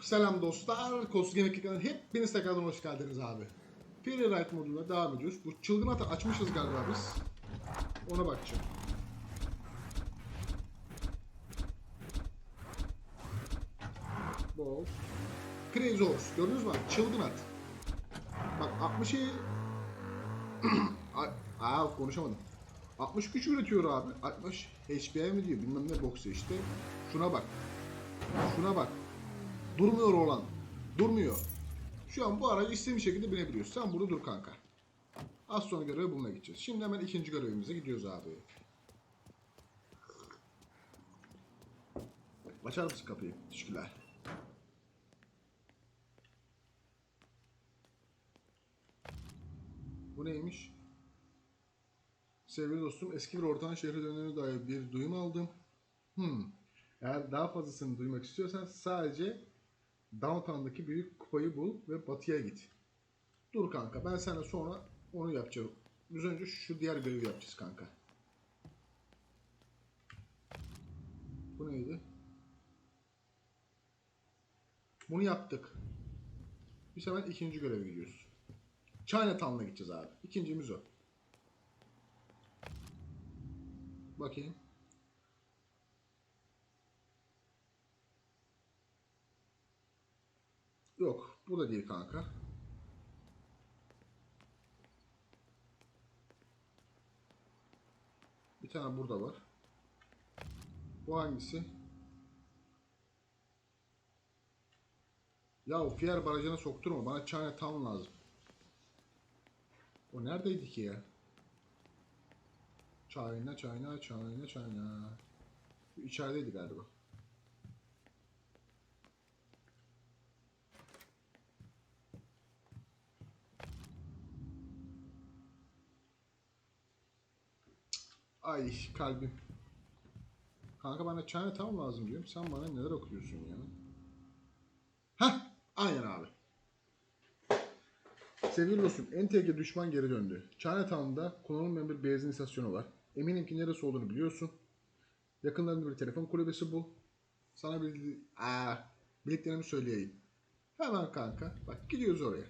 Selam dostlar. Kostu Yemek Ekranı'na hepiniz tekrardan hoş geldiniz abi. Free Ride moduna devam ediyoruz. Bu çılgın atı açmışız galiba biz. Ona bakacağım. Bol. Crazy Horse. Gördünüz mü? Çılgın at. Bak 60'ı... Ay- Aa konuşamadım. 60 güç üretiyor abi. 60 HP'ye mi diyor bilmem ne boksu işte. Şuna bak. Şuna bak. Durmuyor olan. Durmuyor. Şu an bu aracı istediğim şekilde binebiliyoruz. Sen burada dur kanka. Az sonra görevi bulmaya gideceğiz. Şimdi hemen ikinci görevimize gidiyoruz abi. Açar mısın kapıyı? Teşekkürler. Bu neymiş? Sevgili dostum, eski bir ortağın şehre döndüğüne dair bir duyum aldım. Hmm. Eğer daha fazlasını duymak istiyorsan sadece Downtown'daki büyük kupayı bul ve batıya git. Dur kanka, ben sana sonra onu yapacağım. Biz önce şu diğer görevi yapacağız kanka. Bu neydi? Bunu yaptık. Biz hemen ikinci göreve gidiyoruz. Chinatown'a gideceğiz abi. İkincimiz o. Bakayım. Yok. Bu da değil kanka. Bir tane burada var. Bu hangisi? Ya o Fiyer barajına sokturma. Bana Chinatown lazım. O neredeydi ki ya? China, China, China, China. Bu içerideydi galiba. Ay kalbim. Kanka bana Chinatown lazım diyorum. Sen bana neler okuyorsun ya? Hah! Aynen abi. Sevgili dostum, NTG düşman geri döndü. Chinatown'da kullanılmayan bir benzin istasyonu var. Eminim ki neresi olduğunu biliyorsun. Yakınlarında bir telefon kulübesi bul. Sana bir Aa, bildiklerimi söyleyeyim. Hemen kanka. Bak gidiyoruz oraya.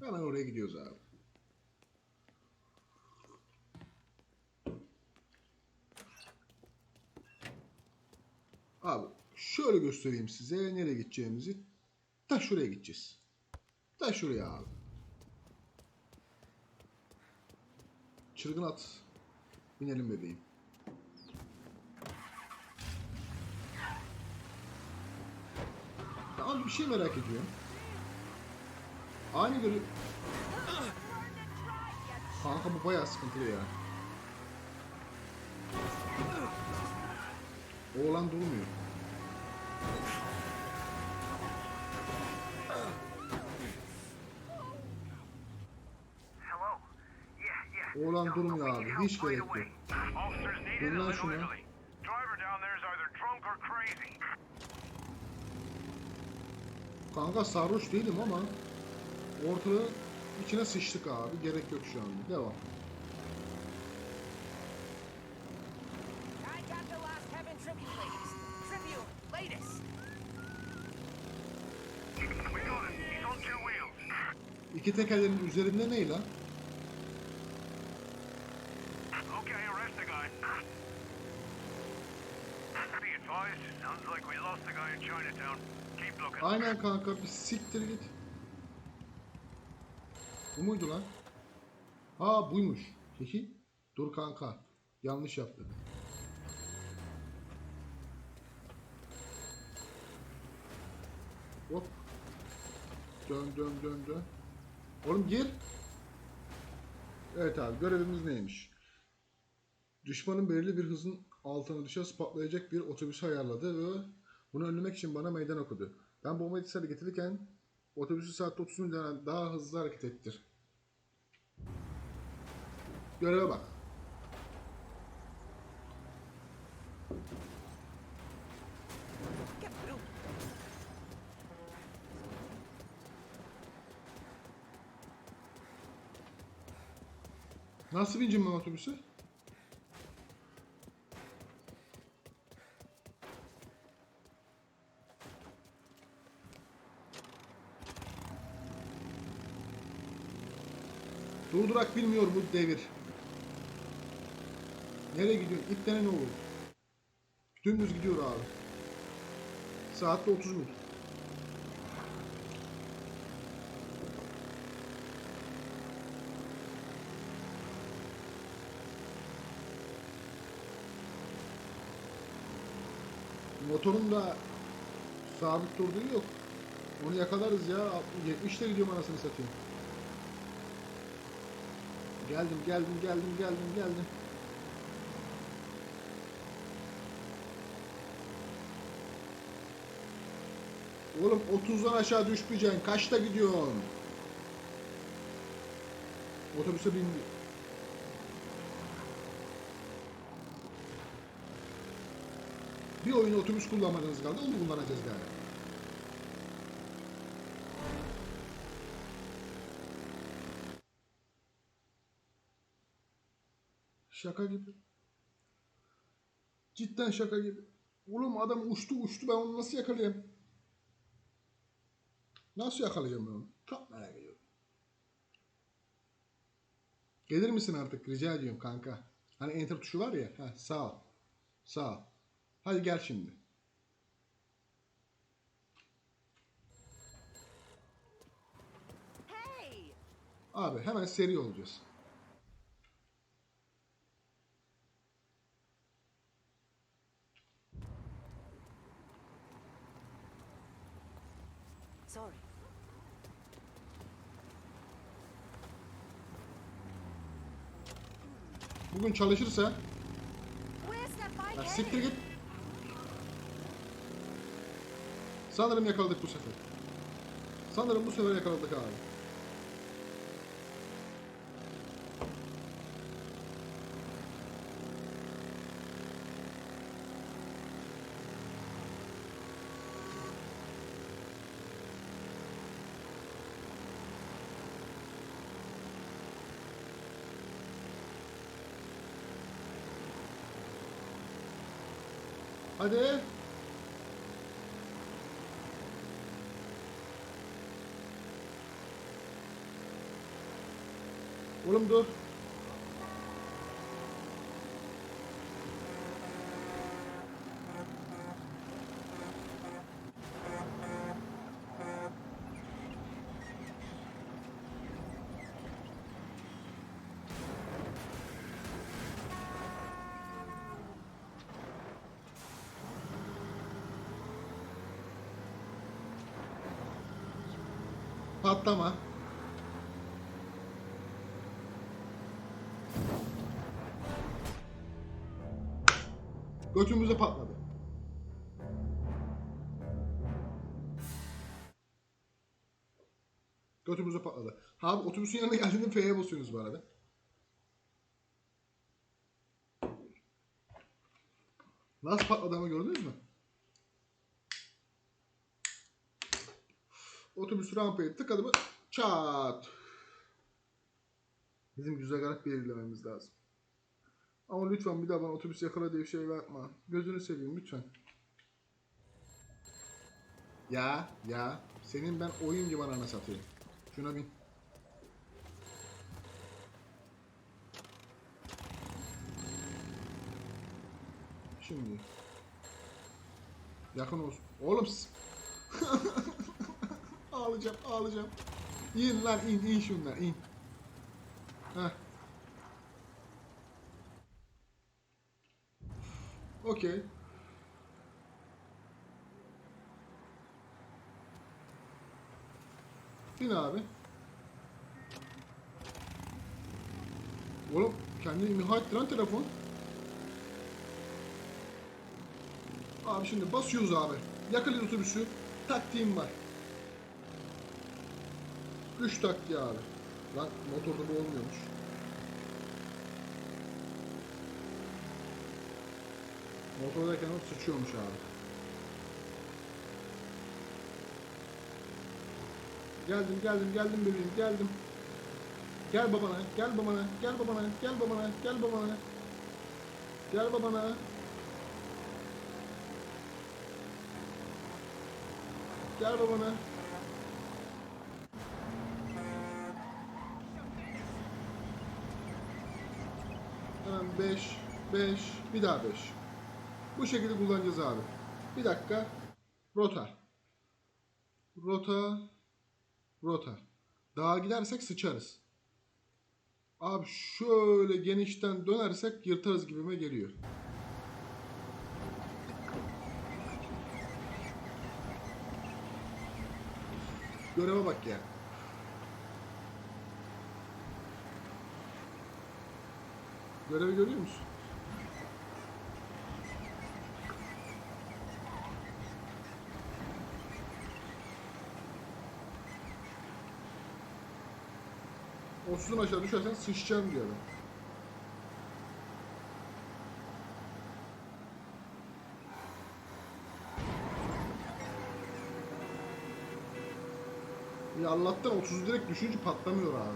Hemen oraya gidiyoruz abi. Abi şöyle göstereyim size nereye gideceğimizi. Ta şuraya gideceğiz. Ta şuraya abi. Çılgın at. Binelim bebeğim. Abi bir şey merak ediyorum. Aynı göre... Kanka bu bayağı sıkıntılı ya. Oğlan durmuyor. Oğlan durmuyor abi, hiç gerek yok. Dur lan şuna. Kanka sarhoş değilim ama ortalığı içine sıçtık abi. Gerek yok şu anda. Devam. İki tekerlerin üzerinde ne lan? Okay, arrest the guy. Be advised, sounds like we lost the guy in Chinatown. Keep looking. Aynen kanka bir siktir git. Bu muydu lan? Ha buymuş. Peki. Dur kanka. Yanlış yaptık. Hop. Dön dön dön dön. Oğlum gir. Evet abi görevimiz neymiş? Düşmanın belirli bir hızın altına düşe patlayacak bir otobüsü ayarladı ve bunu önlemek için bana meydan okudu. Ben bomba etkisiyle getirirken otobüsü saatte 30 milden daha hızlı hareket ettir. Göreve bak. Nasıl bineceğim ben otobüse? Durdurak bilmiyor bu devir. Nereye gidiyor? İptene ne olur? Dümdüz gidiyor abi. Saatte 30 mil. Motorun da sabit durduğu yok. Onu yakalarız ya. 70 ile gidiyorum anasını satayım. Geldim, geldim, geldim, geldim, geldim. Oğlum 30'dan aşağı düşmeyeceksin. Kaçta gidiyorsun? Otobüse bindi. Bir oyun otobüs kullanmadınız kaldı. Onu kullanacağız galiba. Şaka gibi. Cidden şaka gibi. Oğlum adam uçtu uçtu ben onu nasıl yakalayayım? Nasıl yakalayacağım ben onu? Çok merak ediyorum. Gelir misin artık rica ediyorum kanka. Hani enter tuşu var ya. Heh, sağ ol. Sağ ol. Hadi gel şimdi. Abi hemen seri olacağız. Sorry. Bugün çalışırsa ya siktir git. Sanırım yakaladık bu sefer. Sanırım bu sefer yakaladık abi. Hadi. Oğlum dur. Patlama. Götümüze patladı. Götümüze patladı. Abi otobüsün yanına geldiğinde F'ye basıyorsunuz bu arada. Nasıl patladı ama gördünüz mü? Otobüs rampaya tıkadı mı çat. Bizim güzel garip belirlememiz lazım. Ama lütfen bir daha bana otobüs yakala diye bir şey yapma. Gözünü seveyim lütfen. Ya ya senin ben oyun gibi anana satayım. Şuna bin. Şimdi. Yakın olsun. Oğlum ağlayacağım ağlayacağım. İn lan in in şunlar in. Okey. Bin abi. Oğlum kendini imha etti lan telefon. Abi şimdi basıyoruz abi. Yakalıyoruz otobüsü. Taktiğim var. Güç taktiği abi. Lan motorda bu olmuyormuş. Motordayken o sıçıyormuş abi. Geldim geldim geldim bebeğim geldim. Gel babana gel babana gel babana gel babana gel babana. Gel babana. Gel babana. 5, 5, bir daha 5. Bu şekilde kullanacağız abi. Bir dakika. Rota. Rota. Rota. Dağa gidersek sıçarız. Abi şöyle genişten dönersek yırtarız gibime geliyor. Göreve bak ya. Görevi görüyor musun? Otuzun aşağı düşersen sıçacağım diyor adam. Ya Allah'tan 30 direkt düşünce patlamıyor ha.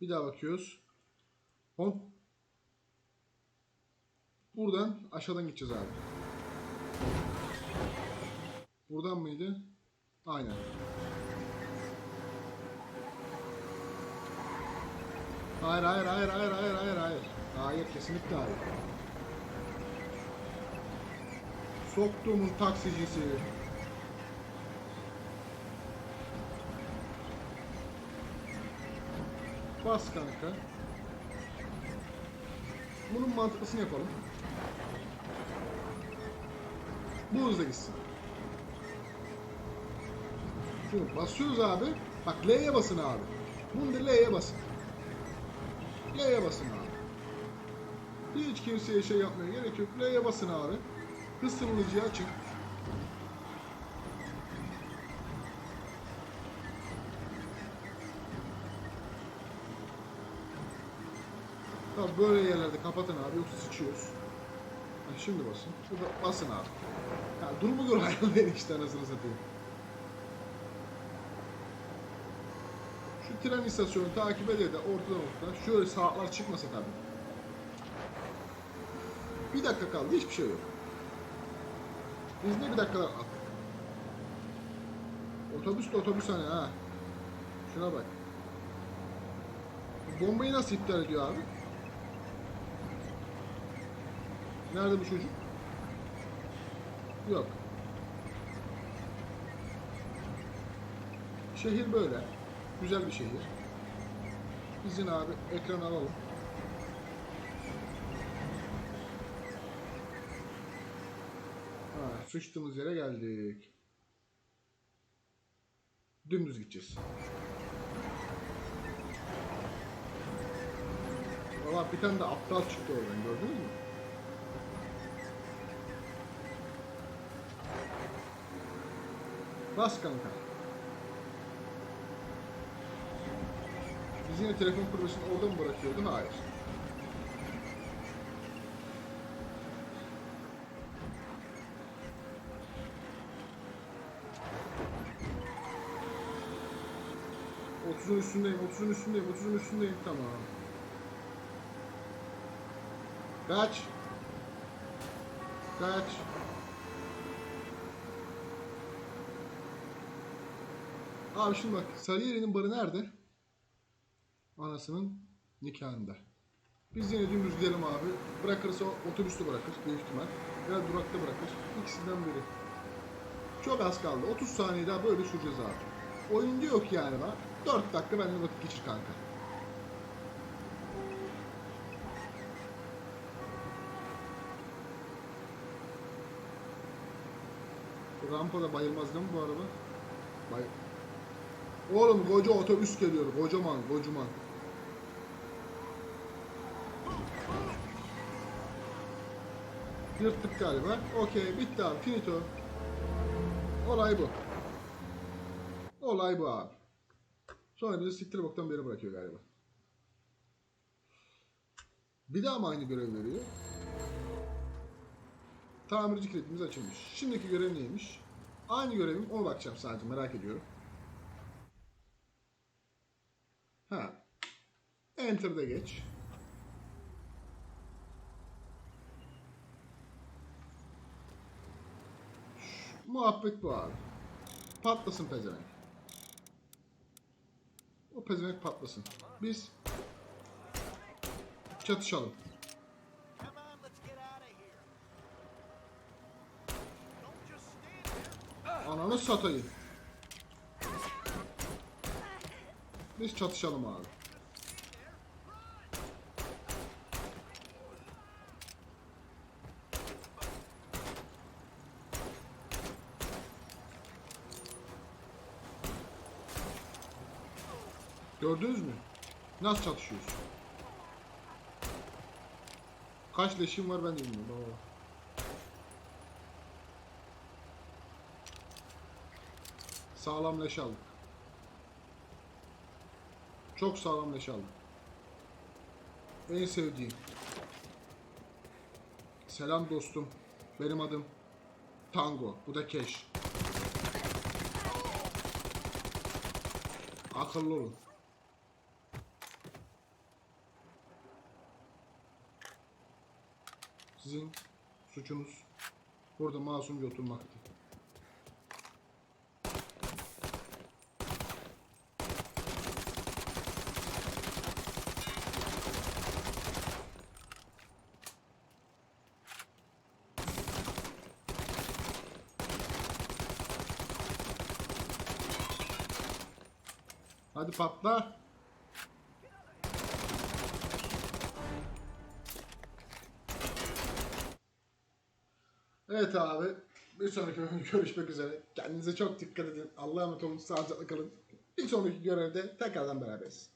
Bir daha bakıyoruz. Hop. Buradan aşağıdan gideceğiz abi. Buradan mıydı? Aynen. Hayır hayır hayır hayır hayır hayır hayır. Hayır kesinlikle hayır. Soktuğumun taksicisi. Bas kanka. Bunun mantıklısını yapalım. Bu hızla gitsin. Şimdi basıyoruz abi. Bak L'ye basın abi. Bunu L'ye basın. L'ye basın abi. Hiç kimseye şey yapmaya gerek yok. L'ye basın abi. Hız sınırlayıcıyı açın. Tamam böyle yerlerde kapatın abi yoksa sıçıyoruz. Şimdi basın. Şurada basın abi. Ya durumu göre ayarlayın işte anasını satayım. Tren istasyonu takip ede de ortadan orta. Şöyle saatler çıkmasa tabii. Bir dakika kaldı hiçbir şey yok. Biz ne bir dakikalar attık. Otobüs de otobüs hani ha. Şuna bak. Bombayı nasıl iptal ediyor abi? Nerede bu çocuk? Yok. Şehir böyle. Güzel bir şehir. İzin abi ekran alalım. Ha, sıçtığımız yere geldik. Dümdüz gideceğiz. Valla bir tane de aptal çıktı oradan gördünüz mü? Bas kanka. Biz yine telefon kulübesini orada mı bırakıyordu? Hayır. Otuzun üstündeyim, otuzun üstündeyim, otuzun üstündeyim. Tamam. Kaç. Kaç. Abi şimdi bak Sarıyer'in barı nerede? Anasının nikahında. Biz yine dümdüz gidelim abi. Bırakırsa otobüste bırakır büyük ihtimal. Ya durakta bırakır. İkisinden biri. Çok az kaldı. 30 saniye daha böyle süreceğiz abi. Oyun ki yani bak. 4 dakika benimle vakit geçir kanka. Rampada bayılmaz değil mi bu araba? Bay... Oğlum koca otobüs geliyor. Kocaman, kocaman. Yırttık galiba. Okey, bitti abi. Finito. Olay bu. Olay bu abi. Sonra bizi siktir boktan beri bırakıyor galiba. Bir daha mı aynı görev veriyor? Tamirci kilitimiz açılmış. Şimdiki görev neymiş? Aynı görevim. Ona bakacağım sadece merak ediyorum. Ha. Enter'da geç. Muhabbet bu abi. Patlasın pezevenk. O pezevenk patlasın. Biz çatışalım. Ananı satayım. Biz çatışalım abi. Gördünüz mü? Nasıl çatışıyoruz? Kaç leşim var ben de bilmiyorum. Baba. Sağlam leş aldık. Çok sağlam leş aldık. En sevdiğim. Selam dostum. Benim adım Tango. Bu da Keş. Akıllı olun. Sizin suçunuz burada masumca oturmaktı. Hadi patla. Evet abi. Bir sonraki bölümde görüşmek üzere. Kendinize çok dikkat edin. Allah'a emanet olun. Sağlıcakla kalın. Bir sonraki görevde tekrardan beraberiz.